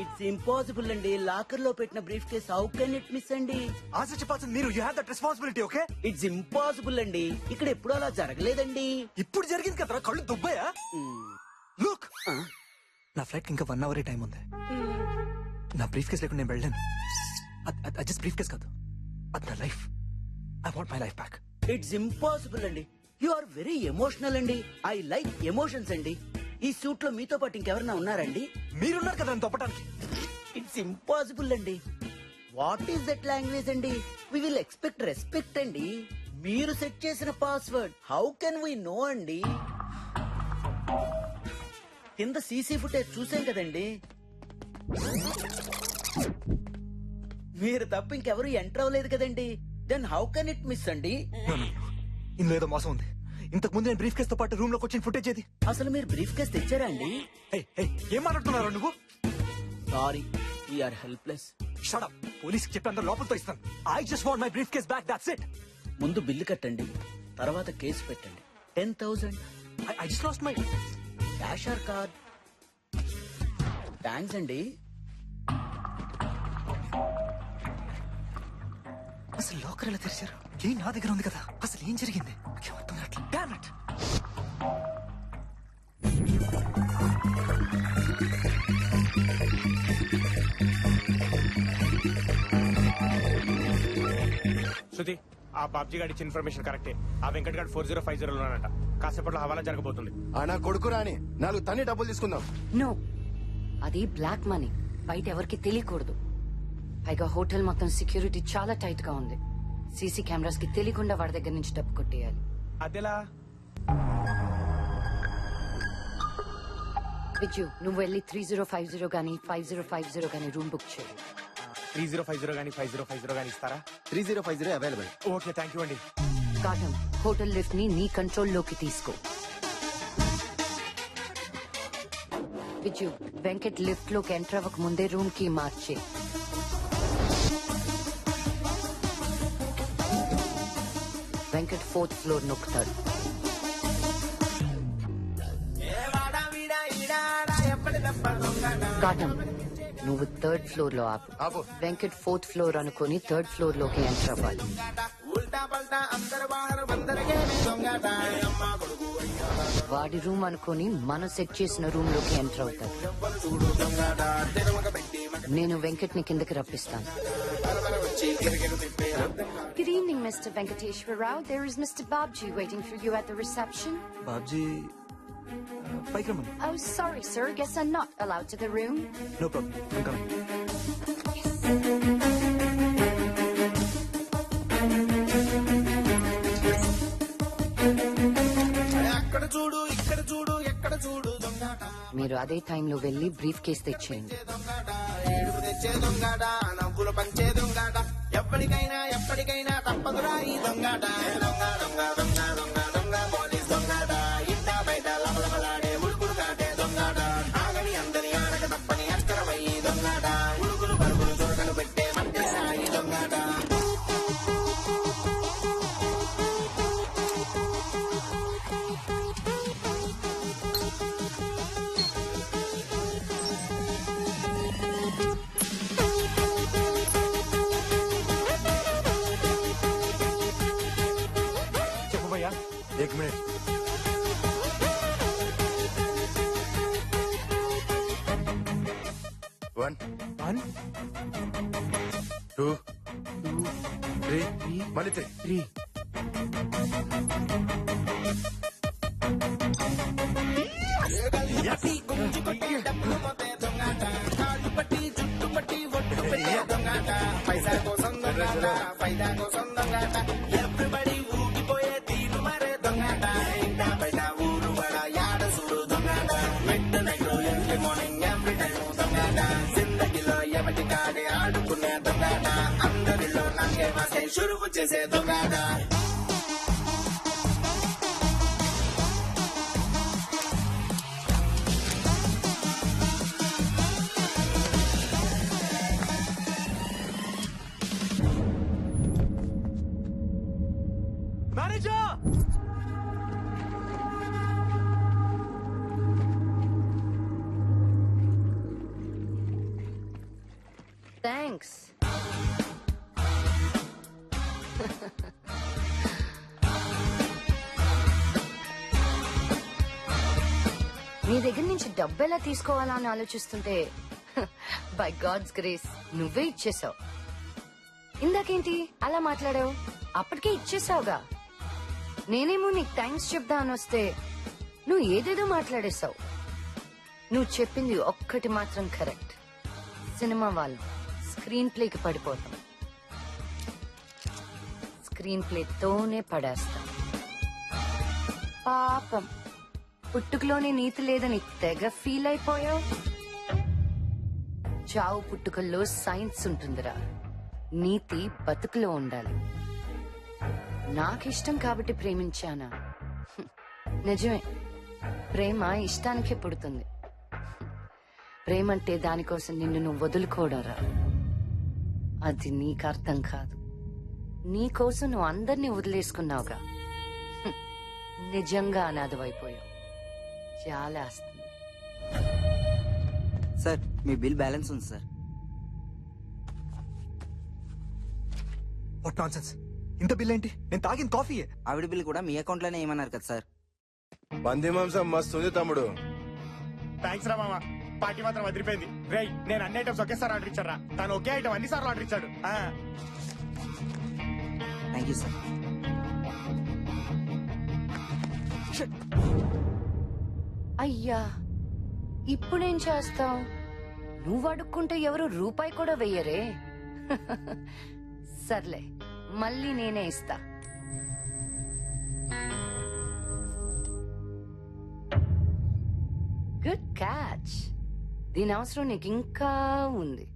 It's impossible అండి. లాకర్లో పెట్టిన briefcase how can it miss అండి? ఆన్సర్ చెప్పాల్సింది మీరు you have that responsibility okay it's impossible అండి. ఇక్కడ ఎప్పుడు అలా జరగలేదండి. ఇప్పుడు జరిగింది కదరా కళ్ళు దుబ్బాయా? లుక్ ఆ, నా ఫ్లైట్ ఇంకా వన్ అవర్ టైం ఉంది. నా బ్రీఫ్ కేస్ లేకుండా నేను వెళ్ళాను అది జస్ట్ బ్రీఫ్ కేస్ కాదు. అది నా life I want my life back it's impossible అండి. యు ఆర్ వెరీ ఎమోషనల్ అండి. ఐ లైక్ ఎమోషన్స్ అండి. ఈ సూట్లో మీతో పాటు ఇంకెవరన్నా ఉన్నారండి? మీరున్నారు కదా నన్ను తప్పడానికి ఇట్స్ ఇంపాసిబుల్ అండి. వాట్ ఈస్ దట్ లాంగ్వేజ్ అండి? వి విల్ ఎక్స్పెక్ట్ రెస్పెక్ట్ అండి. మీరు సెట్ చేసిన password how can we know అండి? కింద సీసీ ఫుటేజ్ చూసాం కదండి. మీరు తప్ప ఇంకెవరు ఎంటర్ అవ్వలేదు కదండి. Then how can it miss అండి? No. ఇందులో ఏదో మోసం ఉంది. ఇంతకు ముందు నేను బ్రీఫ్ కేస్తో పాటు రూమ్లోకి వచ్చిన ఫుటేజ్ ఏది? అసలు మీరు బ్రీఫ్ కేస్ తెచ్చారా అండి? ఏం మాట్లాడుతున్నారు నువ్వు? Sorry we're helpless shut up police చెప్పి అందరు లోపలితో ఇస్తాను. I just want my briefcase back that's it ముందు బిల్లు కట్టండి తర్వాత కేసు పెట్టండి. Ten thousand I just lost my cash or card thanks అండి. అసలు లాకర్ ఎలా తెరిచారు? ఏం నా దగ్గర ఉంది కదా? అసలు ఏం జరిగింది? కావట్లేదు Damn it. శృతి ఆ బాబ్జీ గారి ఇచ్చిన ఇన్ఫర్మేషన్ కరెక్టే ఆ వెంకట్ గారు ఫోర్ జీరో ఫైవ్ జీరో ఉన్నానంట కాసేపట్లో హవాలా జరగబోతుంది. ఆ నా కొడుకు రాని. నాలుగు తన్ని డబ్బులు తీసుకుందాం. నో అది బ్లాక్ మనీ బయట ఎవరికి తెలియకూడదు. పైగా హోటల్ మొత్తం సెక్యూరిటీ చాలా టైట్గా ఉంది. సీసీ కెమెరాస్కి తెలియకుండా వాడి దగ్గర నుంచి డబ్బు కొట్టేయాలి. అదెలా విజు నువ్వు వెళ్ళి త్రీ జీరో ఫైవ్ జీరో గానీ ఫైవ్ జీరో ఫైవ్ జీరో గానీ రూమ్ బుక్ చేయి. త్రీ జీరో ఫైవ్ జీరో కానీ ఫైవ్ జీరో ఫైవ్ జీరో కానీ ఇస్తారా? Three zero five zero available okay thank you అండి. కాటం హోటల్ లిఫ్ట్ని నీ కంట్రోల్లోకి తీసుకో. విజు వెంకట్ లిఫ్ట్లోకి ఎంటర్ అవ్వక ముందే రూమ్కి మార్చే వెంకట్ ఫోర్త్ ఫ్లోర్ నొక్కుతాడు. కాటం నువ్వు థర్డ్ ఫ్లోర్లో ఆపు. వెంకట్ ఫోర్త్ ఫ్లోర్ అనుకుని థర్డ్ ఫ్లోర్లోకి ఎంటర్ అవ్వాలి. వాడి రూమ్ అనుకుని మనం సెట్ చేసిన రూమ్లోకి ఎంటర్ అవుతాడు నేను వెంకట్ని కిందకి రప్పిస్తాను Good evening, Mr. Venkateshwar Rao. There is Mr. Babji waiting for you at the reception. Babji పైకి రమ్మని Oh, sorry, sir. Guess I'm not allowed to the room. No problem మీరు అదే టైంలో వెళ్ళి బ్రీఫ్ కేస్ తెచ్చేయండి. తెచ్చే దొంగట నవ్వులు పంచే దొంగట. ఎప్పటికైనా ఎప్పటికైనా తప్పదురా ఈ దొంగట. దొంగ దొంగ దొంగ దొంగ దొంగ. వన్ వన్ టూ త్రీ మళ్ళీ త్రీ. పైసా కోసం ఫైదా ఎవ్రీబడి దొంగన అందరిలో నాకే మాసే షురువు చేసే దొంగన Thanks. నీ దగ్గర నుంచి డబ్బు ఎలా తీసుకోవాలా అని ఆలోచిస్తుంటే బై గాడ్స్ గ్రేస్ నువ్వే ఇచ్చేసావు. ఇందాకేంటి అలా మాట్లాడావు? అప్పటికే ఇచ్చేసావుగా. నేనేమో నీకు థ్యాంక్స్ చెప్దా అని వస్తే నువ్వు ఏదేదో మాట్లాడేశావు. నువ్వు చెప్పింది ఒక్కటి మాత్రం కరెక్ట్ సినిమా వాళ్ళు. స్క్రీన్ ప్లేకి పడిపోతాం. స్క్రీన్ ప్లేతోనే పడేస్తాం. పాపం. పుట్టుకలోనే నీతి లేదని తెగ ఫీల్ అయిపోయావు చావు పుట్టుకల్లో సైన్స్ ఉంటుందిరా. నీతి బతుకులో ఉండాలి. నాకిష్టం కాబట్టి ప్రేమించానా? నిజమే. ప్రేమ ఇష్టానికే పుడుతుంది. ప్రేమంటే దానికోసం నిన్ను నువ్వు వదులుకోవడరా. అది నీకు అర్థం కాదు. నీకోసం నువ్వు అందరినీ వదిలేసుకున్నావుగా. నిజంగా అనాథమైపోయావు చాలా సార్ మీ బిల్ బ్యాలెన్స్ ఉంది సార్. వాట్ ఇంత బిల్ ఏంటి? నేను తాగిన కాఫీయే. ఆవిడ బిల్ కూడా మీ అకౌంట్లోనే ఏమన్నారు కదా సార్. బంది మాంసం మస్తు ఉంది తమ్ముడు. థ్యాంక్స్ రా మామ. పార్టీ మాత్రం వదిలిపోయింది రేయ్ నేను అన్ని ఐటమ్స్ ఒకేసారి ఆర్డర్ ఇచ్చారా తను ఒకే ఐటమ్ అన్ని సార్లు ఆర్డర్ ఇచ్చాడు. ఆ. థ్యాంక్ యూ సార్ అయ్యా ఇప్పుడేం చేస్తావు? నువ్వు అడుక్కుంటే ఎవరు రూపాయి కూడా వెయ్యరే. సర్లే మళ్ళీ నేనే ఇస్తా. Good catch. దీని అవసరం నీకు ఇంకా ఉంది.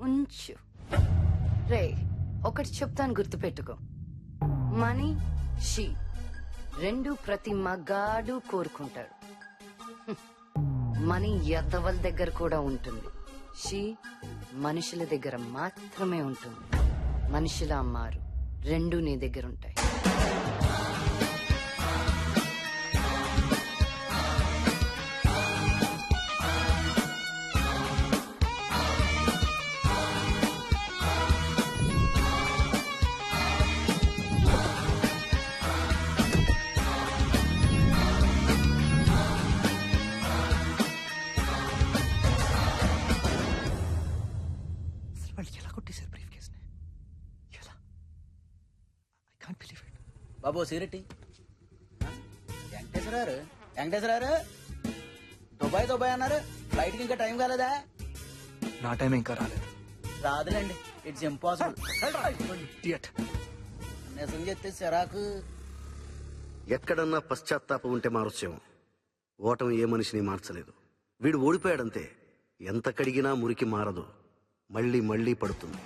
ఉంచు. రే ఒకటి చెప్తాను గుర్తుపెట్టుకో. Money she. రెండు ప్రతి మగాడు కోరుకుంటాడు. మనీ ఎద్దవల దగ్గర కూడా ఉంటుంది. షీ మనుషుల దగ్గర మాత్రమే ఉంటుంది. మనుషుల అమ్మారు రెండు నీ దగ్గర ఉంటాయి. వాళ్ళు ఎలా కొట్టేశారు బ్రీఫ్ కేస్ ఎలా? I can't believe it Babu cigarette Venkateswararao Venkateswararao Dubai Dubai అన్నారు. ఫ్లైట్కి ఇంకా టైం కాలేదా? నా టైం ఇంకా రాలేదు. రాదులేండి. It's impossible Idiot. నిజం చెప్తే సిరాకు. ఎక్కడన్నా పశ్చాత్తాపం ఉంటే మారొచ్చేమో ఓటమి ఏ మనిషిని మార్చలేదు. వీడు ఓడిపోయాడంతే. ఎంత కడిగినా మురికి మారదు. మళ్ళీ మళ్ళీ పడుతుంది.